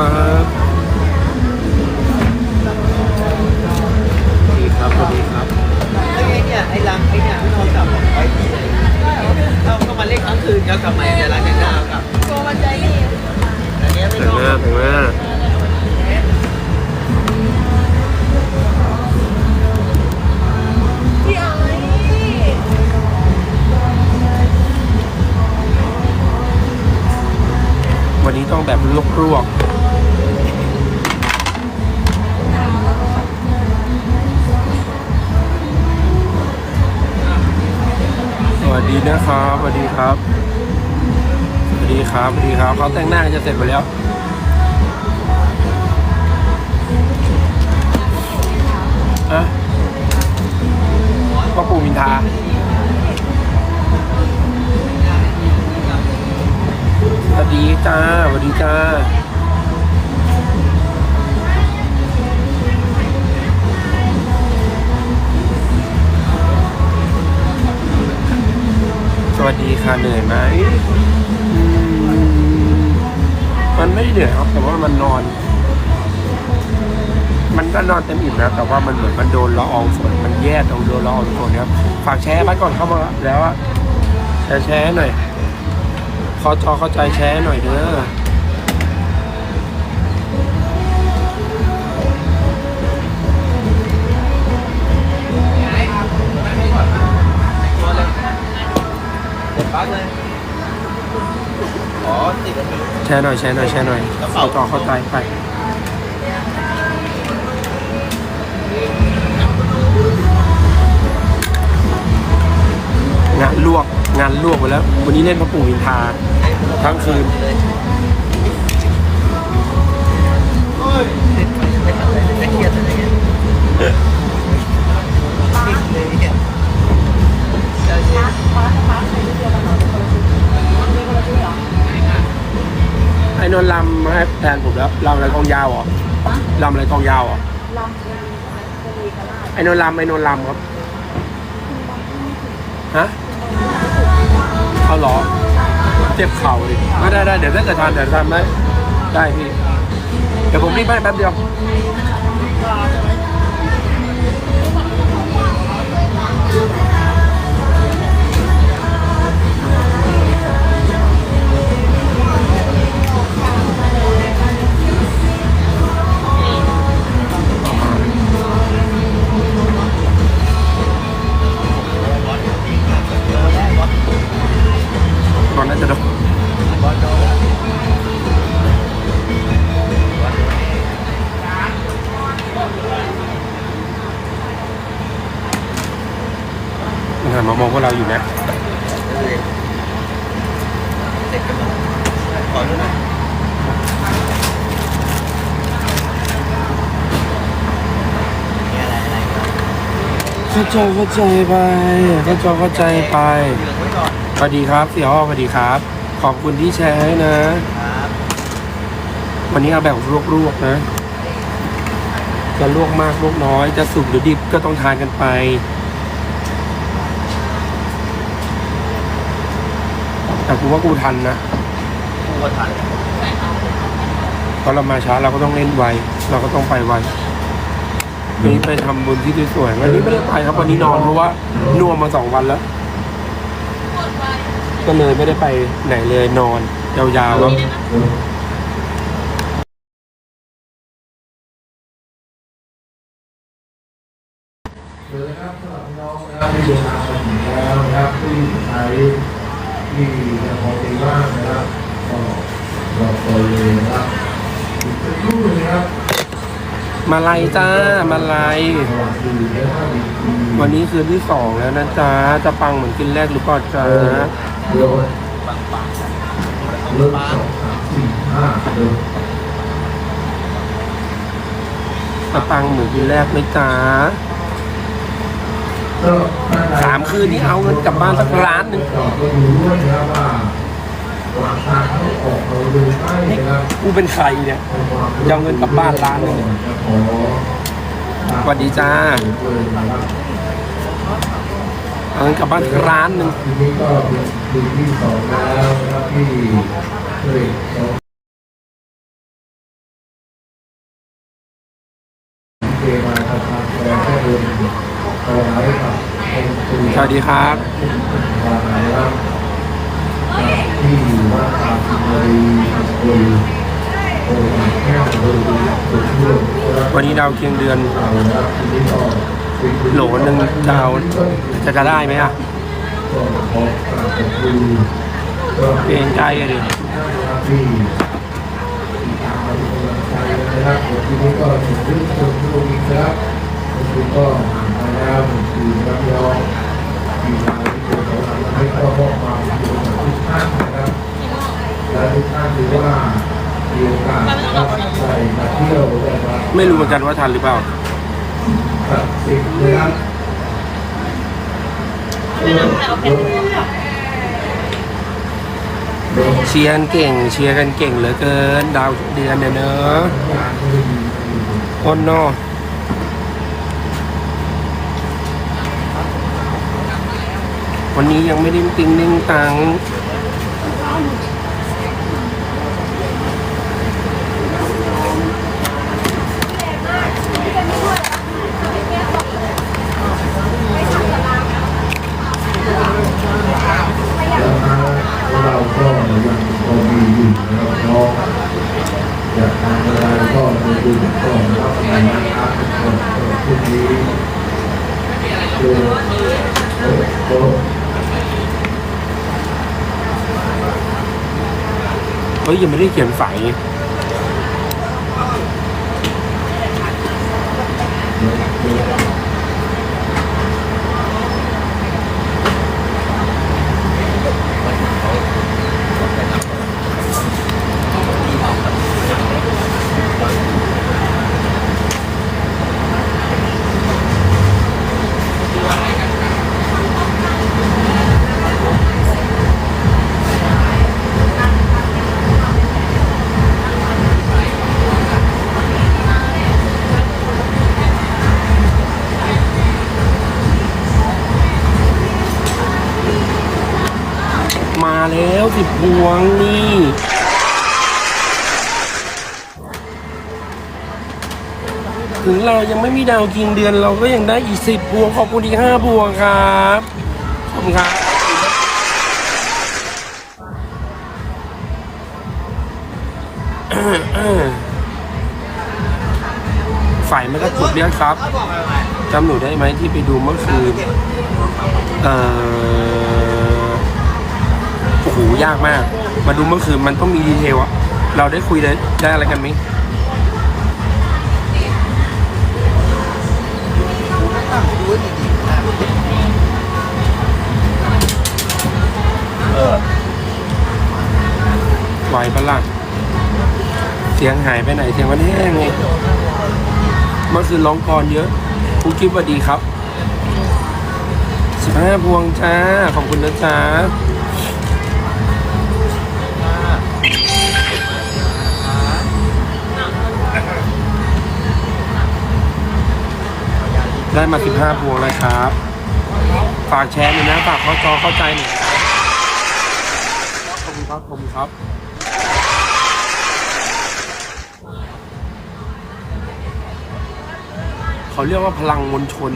ครับ ครับสวัสดีครับสวัสดีครับสวัสดีครับเขาแต่งหน้าจะเสร็จไปแล้วอะพ่อปู่มินทาสวัสดีจ้าสวัสดีจ้า วัสดีค่ะเหนื่อยไหมมันไม่ได้เหนื่อยครับ แต่ว่ามันนอน มันก็นอนเต็มอิ่มนะแต่ว่ามันเหมือนมันโดนละอองฝนมันแย่ตรงโดนละอองฝนครับฝากแชร์บ้าก่อนเข้ามาแล้วอะแชร์แชร์หน่อยขอจอเข้าใจแชร์หน่อยเด้อ เด็ดปั๊กเลย อ๋อติดกันแชร์หน่อยแชร์หน่อยแชร์หน่อยขอจอเข้าใจไปงานลวกงานลวกไปแล้ว วันนี้เล่นพระปู่มินทาทั้งคืนโอ้ยไม่ทำอะไรไม่เครียดอะไรเงี้ย นนท์ลำให้แทนผมแล้วลำอะไรกองยาวเหรอลำอะไรกองยาวเหรอไอ้นนท์ลำไอ้นนท์ลำครับฮะเอาเหรอเจ็บเข่าเลยไม่ได้ได้เดี๋ยวถ้าเกิดทานเดี๋ยวทำได้ได้พี่เดี๋ยวผมรีบไปแป๊บเดียว ใจเข้าใจไปเข้าใจเข้าใจไปเหลืองไว้ก่อนสวัสดีครับเสี่ยอ้อสวัสดีครับ ขอบคุณที่แชร์ให้นะครับวันนี้เอาแบบลวกๆนะ จะลวกมากลวกน้อย จะสุกหรือดิบก็ต้องทานกันไปแต่กูว่ากูทันนะกูก็ทันเพราะเรามาช้าเราก็ต้องเล่นไว เราก็ต้องไปไววั นนี้ไปทำบุญที่สวยๆวันนี้ไม่ได้ไปครับวันนี้นอนเพราะว่าน่วมมาสองวันแล้ว ก็เลยไม่ได้ไปไหนเลยนอนยาวๆครับเลยนะครับสำหรับพี่น้องนะครับที่เดินทางมาถึงแล้วนะครับที่ใช้ที่จะพอดีว่างนะครับก็รอคอยเลยนะครับอีกสักครู่หนึงนะครับ มาลายจ้ามาลายวัสดีนะครับอีกทีวันนี้คืนที่สองแล้วนะจ๊ะจะปังเหมือนคืนแรกหรือเปล่าจ๊ะเดี๋ยวปังปังเริ่มสองสามสี่ห้าจะปังเหมือนคืนแรกไหมจ๊ะสามคืนนี้เอาเงินกลับบ้านสักล้านหนึ่ง นี่กูเป็นใครเนี่ยจะเอาเงินกลับบ้านร้านหนึ่งสวัสดีจ้าเอาเงินกลับบ้านร้านหนึ่งสวัสดีครับ ที่เคยครับนะครับที่วัดป่าสุนรีอำเภอโอ่งแก้วอำเภอสุดช่วงนะครับวันนี้ดาวเคียงเดือนโหลหนึ่งดาวจะจะได้ไหมอะก็ขอกราบขอบคุณก็เกรงใจอะดิที่ติดตามมาเป็นกำลังใจนะครับวันนี้ก็ถึงเรื่องคนโลกอีกครับคุณก็ผ่านมาแล้วคือรับยองทีมาที่เป็นของเราให้ก็มอบมาเป็นทุกท่านนะครับ และทุกท่านถือว่ามีโอกาสนะครับใส่มาเที่ยวได้มาไม่รู้เหมือนกันว่าทันหรือเปล่าตัดสินนะครับเออเออเดี๋ยวเชียร์กันเก่ง เชียร์กันเก่งเหลือเกิน ดาวเดือนเนี่ยเนอะงานไม่ได้มีโอนโนวันนี้ยังไม่ได้ติงนิ่งตังแล้วนะเราก็ยังพอมีอยู่นะครับน้องอยากทำอะไรก็ไปดูก่อนรับในนะครับก่อนพรุ่งนี้เจอโอ้โห เฮ้ ยยังไม่ได้เขียนใย ถึงเรายังไม่มีดาวคิงเดือนเราก็ยังได้อีกสิบพวงขอบคุณอีกห้าพวงครับขอบคุณครับฝ่ายมันก็ถูกเรียกครับจำหนูได้ไหมที่ไปดูเมื่อคืนเอ่อโอ้โหยากมาก มาดูเมื่อคืนมันต้องมีดีเทลอะเราได้คุยได้ได้อะไรกันไหม ปล่ะเสียงหายไปไหนเสียงมันแห้งไงเมื่อคืนร้องกลอนเยอะครูคิดว่าดีครับสิบห้าพวงจ้าขอบคุณนะจ้าได้มาสิบห้าพวงแล้วครับ ฝากแชร์หน่อยนะ ฝากเข้าจอเข้าใจหน่อยขอบคุณครับ ขอบคุณครับ เขาเรียกว่าพลังมวลชน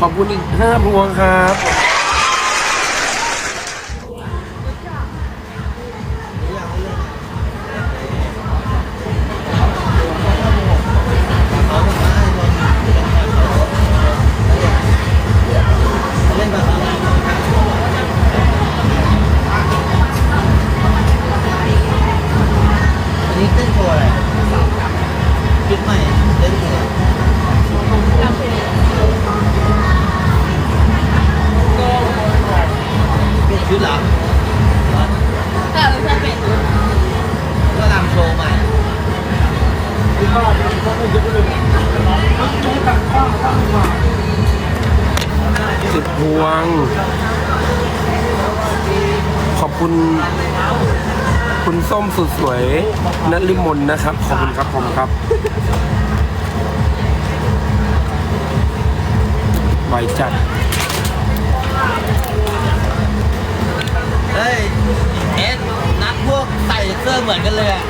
ขอบคุณอีกห้าพวงครับ คุณ คุณส้มสุดสวยนลิมนนะครับ ขอบคุณครับผมครับไวจัดเฮ้ยเอ็นนัดพวกใส่เสื้อเหมือนกันเลยอะ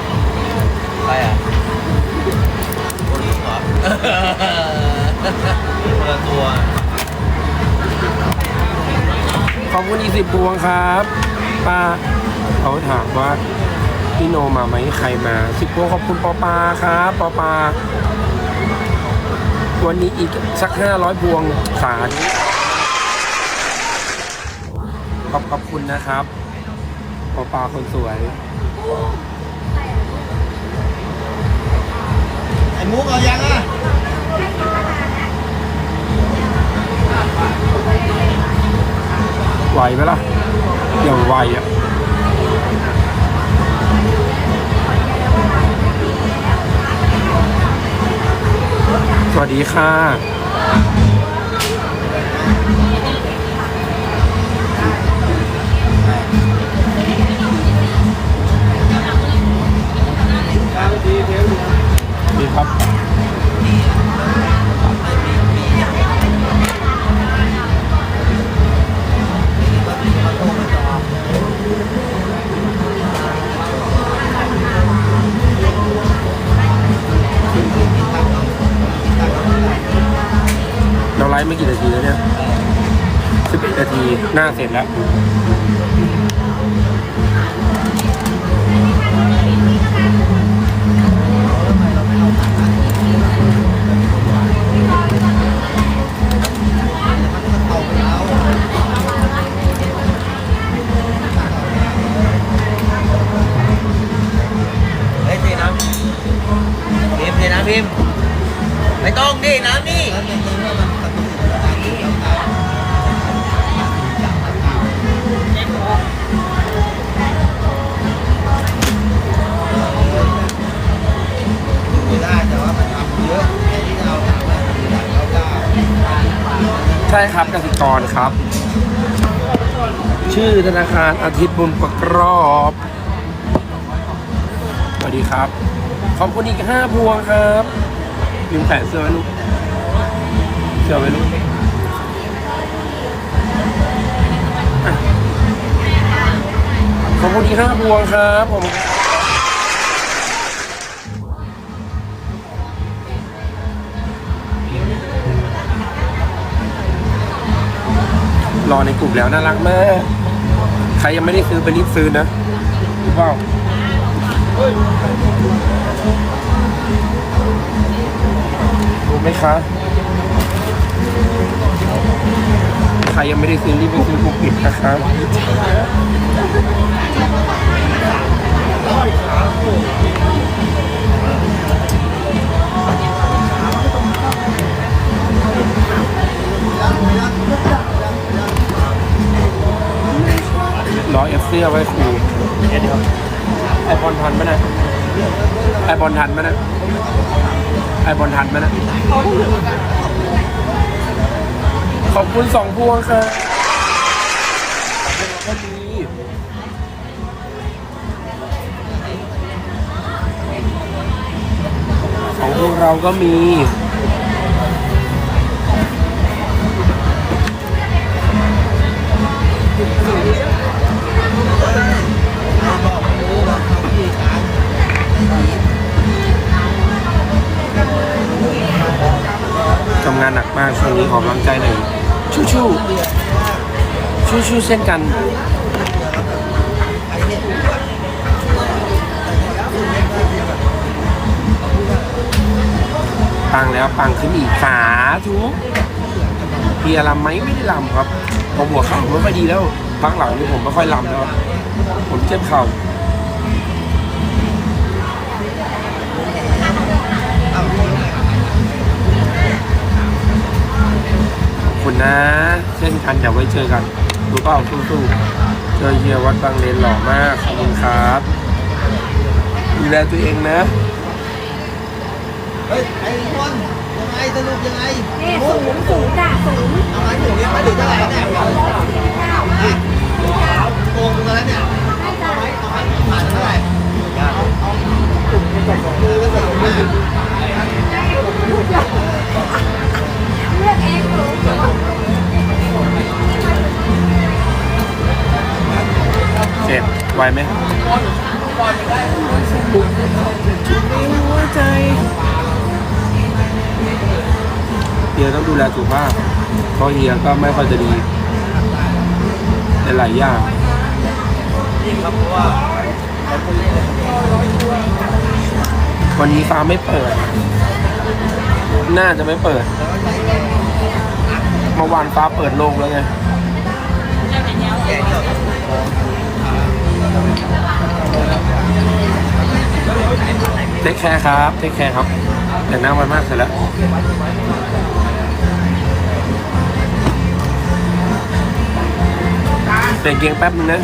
ใครอะอคนละตัว ขอบคุณอีกสิบพวงครับ ป้าเขาถามว่าพี่โนมาไหมใครมาสิบพวงขอบคุณปอปาครับปอปา วันนี้อีกสักห้าร้อยพวงสาธุขอบขอบคุณนะครับปอปาคนสวยไอ้มุกเอายังอะ ไหวไหมล่ะเดี๋ยวไหวอะสวัสดีค่ะ ดีครับ ไลฟ์ไม่กี่นาทีแล้วเนี่ยสิบเอ็ดนาทีหน้าเสร็จแล้วเฮ้ยน้ำพิมน้ำพิมไม่ต้องดิน้ำนี่ ช่ครับกสิกรครับ ชื่อธนาคารอาทิตย์บุญประกรอบสวัสดีครับ ขอบคุณอีกห้าพวงครับยืมแขวนเสื้อไว้ลูกเสื้อไว้ลูกขอบคุณอีกห้าพวงครับผม รอในกลุ่มแล้วน่ารักมาก ใครยังไม่ได้ซื้อไปรีบซื้อนะรู้เปล่ารู้ไหมคะ ใครยังไม่ได้ซื้อรีบไปซื้อกุ๊กปิดนะคะรอเอ ฟเสื้อไว้ครูไอบอลทันไหมนะไอบอลทันไหมนะไอบอลทันไหมนะขอบคุณสองพวงค่ะขอบคุณก็ดีของพวกเราก็มี ขอกำลังใจหน่อยชู้ชู้ชู้ชู้เช่นกันปังแล้วปังขึ้นอีกสาธุเพียรำไหมไม่ได้รำครับพอหัวเข่าไม่ค่ดีแล้วพักหลังนี่ผมไม่ค่อยรำแล้วครับผมเจ็บเข่า เช่นกันเดี๋ยวไว้เจอกันดูเปล่าสู้ๆเจอเฮียวัดบางเลนหล่อมากขอบคุณครับดูแลตัวเองนะเฮ้ยไอ้คนยังไงสรุปยังไงนี่ศูนย์ศูนย์จ้ะศูนย์เอาไม้หมูเนี่ยมาถึงเท่าไหร่เนี่ยโกงกันแล้วเนี่ยเอาไม้เอาไม้ผ่านเท่าไหร่คือก็สนุกมากเลือกเองหรื ไวไหมเฮียต้องดูแลสุขภาพเพราะเฮียก็ไม่ค่อยจะดีในหลายอย่างนี่ครับเพราะว่าวันนี้ฟ้าไม่เปิด น่าจะไม่เปิดเมื่อวานฟ้าเปิดโลกแล้วไงแก่ เทคแคร์ครับ เทคแคร์ครับ แต่หน้าวันมากเสร็จแล้วเปลี่ยนเกียงแป๊บนึงนะ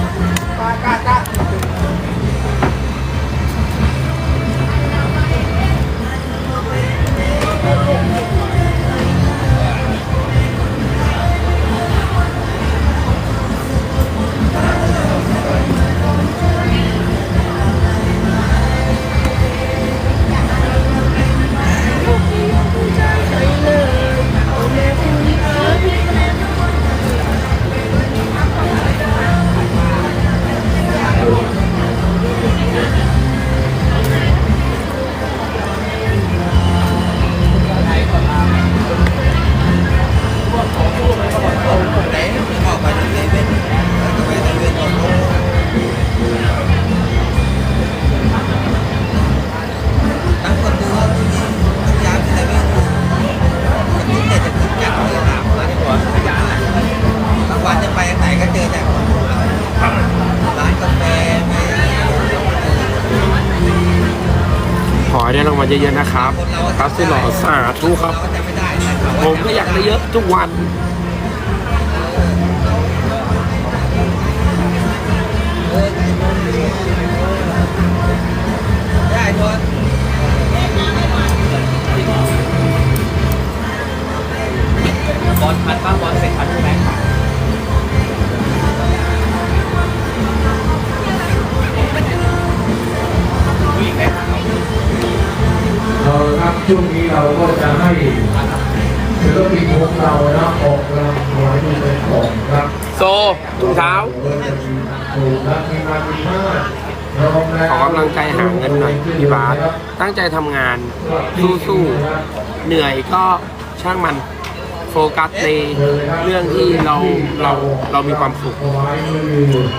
ขอให้ได้ราเยอะๆนะครับครับสุดหล่อสาธุครับ ผมก็อยากได้เยอะทุกวันบอลพันป้าบอลเป็นพันใช่ไหม ช่วงนี้เราก็จะให้ศิลปินของเรานะออกรำถวายดูเป็นของครับโซถุงเท้าถูกนะมีมาดีมากรองแล้วขอกำลังใจหาเงินหน่อยพี่บาสตั้งใจทำงานสู้ๆเหนื่อยก็ช่างมันโฟกัสในเรื่องที่เราเราเรามีความสุขถวายมือ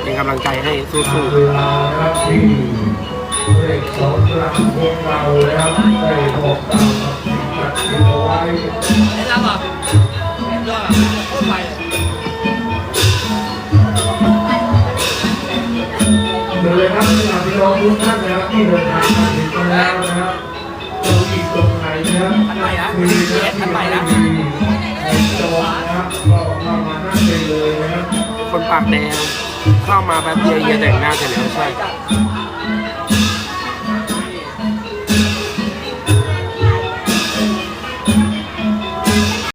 เป็นกำลังใจให้สู้เได้บอกกล่าวกับสิ่งศักดิ์สิทธิ์เด้รับอะยอดอะโคตรไปเดินเลยครับพี่น้องทุกท่านนะครับที่เดินทางมาถึงกันแล้วนะครับเราอีกตรงไหนนะครับอันใหม่นะมีเอสอันม่นะจอนะครับก็เข้ามานั่งได้เลยนะครับคนปากแดงเข้ามาแป๊บเดียวเยแต่งหน้าเสร็จแล้วใช่